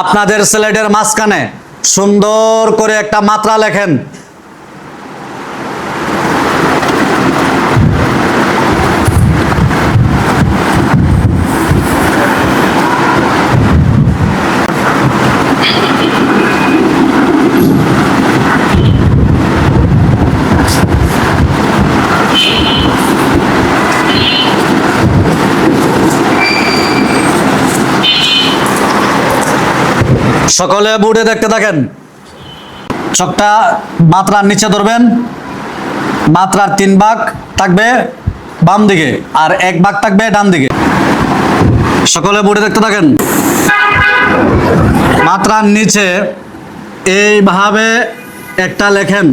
আপনাদের স্লেটের মাঝখানে সুন্দর করে একটা মাত্রা লেখেন। সকলে বুড়ে দেখতে থাকেন। চকটা মাত্রার নিচে ধরবেন। মাত্রার তিন ভাগ থাকবে বাম দিকে আর এক ভাগ থাকবে ডান দিকে। সকলে বুড়ে দেখতে থাকেন। মাত্রার নিচে এইভাবে একটা লেখেন।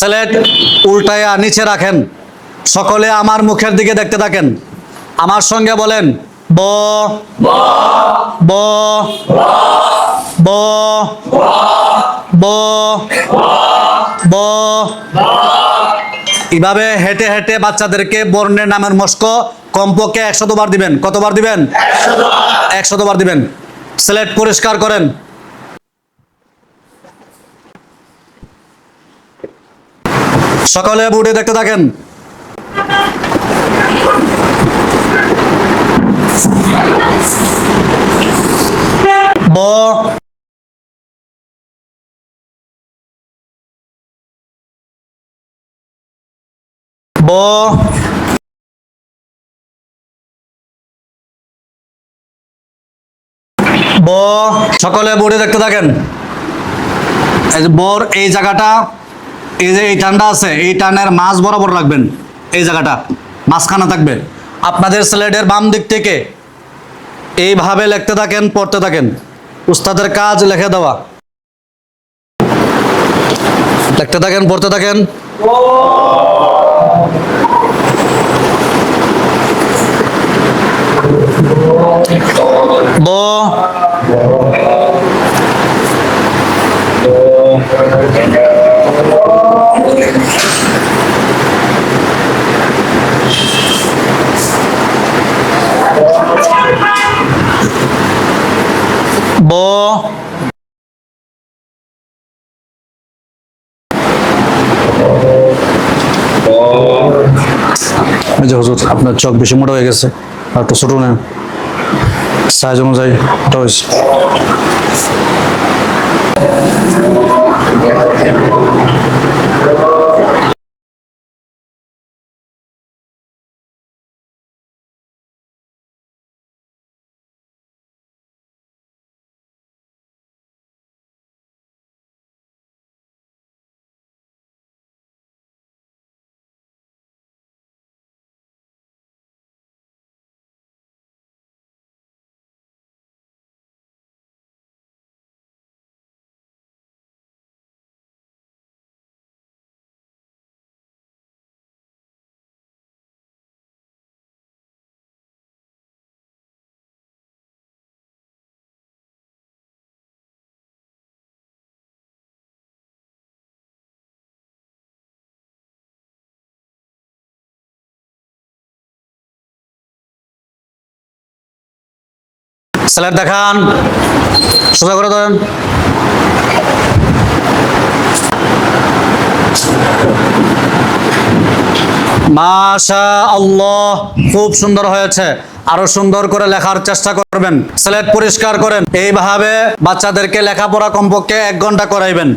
স্লেট উল্টায়া নিচে রাখেন। সকলে আমার মুখের দিকে দেখতে থাকেন। আমার সঙ্গে বলেন, ব ব ব ব ব এভাবে হেঁটে হেঁটে বাচ্চাদেরকে বর্ণের নামের মস্ক কমপক্ষে একশত বার দিবেন। কতবার দিবেন? একশত বার দিবেন। স্লেট পরিষ্কার করেন। সকলে বুড়ে দেখতে থাকেন। ব। ব। ব। সকলে বুড়ে দেখতে থাকেন। বর এই জায়গাটা এই যে এই টানটা আছে, এই টানের মাছ বরাবর রাখবেন, এই জায়গাটা, মাঝখানে থাকবে। আপনাদের স্লেডের বাম দিক থেকে এইভাবে লিখতে থাকেন, পড়তে থাকেন। উস্তাদের কাজ লিখে দেওয়া। লিখতে থাকেন, পড়তে থাকেন। ব। ব। এই যে হুজুর আপনার চোখ বেশি মোটা হয়ে গেছে আর একটু ছোট নেন সাইজ অনুযায়ী ওটা হয়েছে স্যালাড দেখান। সোজা করে দেন মাশা আল্লাহ খুব সুন্দর হয়েছে। আরও সুন্দর করে লেখার চেষ্টা করবেন। স্লেট পরিষ্কার করেন। এইভাবে বাচ্চাদেরকে লেখাপড়া কমপক্ষে এক ঘণ্টা করাইবেন।